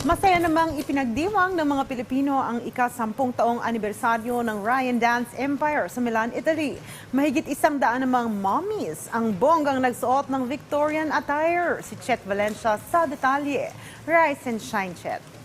Masaya namang ipinagdiwang ng mga Pilipino ang ika-sampung taong anibersaryo ng Ryan Dance Empire sa Milan, Italy. Mahigit isang daan namang mommies ang bonggang nagsuot ng Victorian attire. Si Chet Valencia sa detalye. Rise and shine, Chet.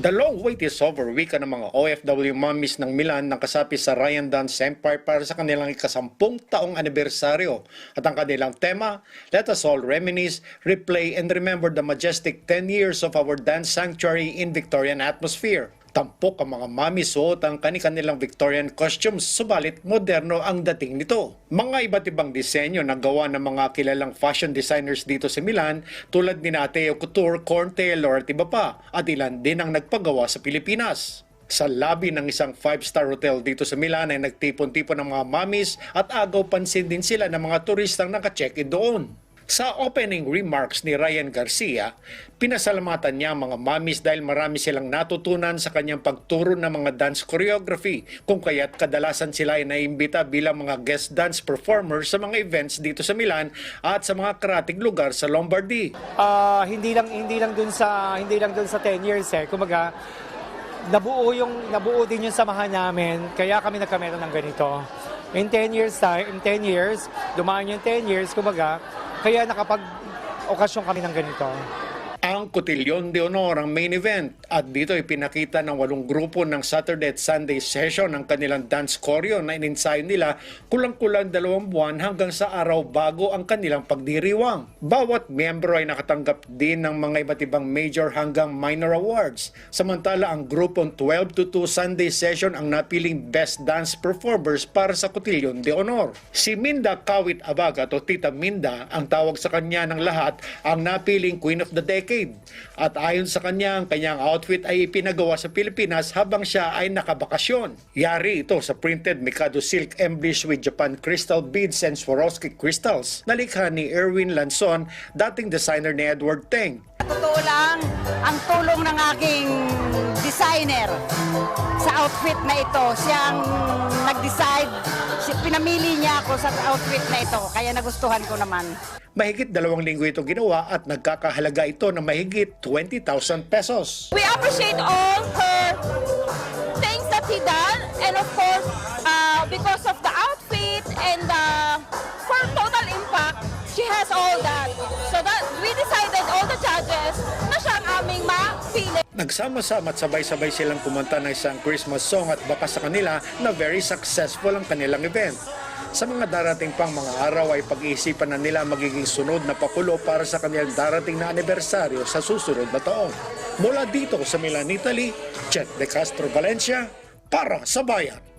The long wait is over. Wika ng mga OFW mommies ng Milan nang kasapi sa Ryan Dance Empire para sa kanilang ikasampung taong anibersaryo. At ang kanilang tema, Let us all reminisce, replay, and remember the majestic 10 years of our dance sanctuary in Victorian atmosphere. Tampok ang mga mami suot ang kanilang Victorian costumes, subalit moderno ang dating nito. Mga iba't ibang disenyo na gawa ng mga kilalang fashion designers dito sa Milan tulad ni Ateo Couture, Corn Taylor at iba pa at ilan din ang nagpagawa sa Pilipinas. Sa lobby ng isang five-star hotel dito sa Milan ay nagtipon-tipon ng mga mamis at agaw pansin din sila ng mga turistang naka-check-in doon. Sa opening remarks ni Ryan Garcia, pinasalamatan niya ang mga mamis dahil marami silang natutunan sa kanyang pagturo ng mga dance choreography kung kaya't kadalasan sila ay naimbita bilang mga guest dance performers sa mga events dito sa Milan at sa mga karatig lugar sa Lombardy. Ah, hindi lang hindi lang dun sa hindi lang dun sa 10 years eh. Kumaga nabuo yung nabuo din yung samahan namin kaya kami nagkameron ng ganito. In 10 years time, in 10 years, dumaan yung 10 years kumaga kaya nakapag okasyon kami ng ganito. Ang Cotillion de Honor ang main event at dito ay pinakita ng walong grupo ng Saturday at Sunday session ng kanilang dance choreo na ininsayo nila kulang-kulang dalawang buwan hanggang sa araw bago ang kanilang pagdiriwang. Bawat miyembro ay nakatanggap din ng mga iba't ibang major hanggang minor awards. Samantala ang grupong 12 to 2 Sunday session ang napiling best dance performers para sa Cotillion de Honor. Si Minda Kawit Abagat o Tita Minda ang tawag sa kanya ng lahat ang napiling Queen of the Decade. At ayon sa kanya, ang kanyang outfit ay ipinagawa sa Pilipinas habang siya ay nakabakasyon. Yari ito sa printed Mikado silk embellished with Japan crystal beads and Swarovski crystals. Nalikha ni Erwin Lanson, dating designer ni Edward Teng. Totoo lang, ang tulong ng aking designer sa outfit na ito, siyang nag-decide, si- pinamili niya ako sa outfit na ito, kaya nagustuhan ko naman. Mahigit dalawang linggo ito ginawa at nagkakahalaga ito ng mahigit 20,000 pesos. we appreciate all her things that he done and of course uh, Nagsama-sama at sabay-sabay silang kumanta ng isang Christmas song at baka sa kanila na very successful ang kanilang event. Sa mga darating pang mga araw ay pag-iisipan na nila magiging sunod na pakulo para sa kanilang darating na anibersaryo sa susunod na taon. Mula dito sa Milan, Italy, Chet De Castro Valencia para sa Bayan.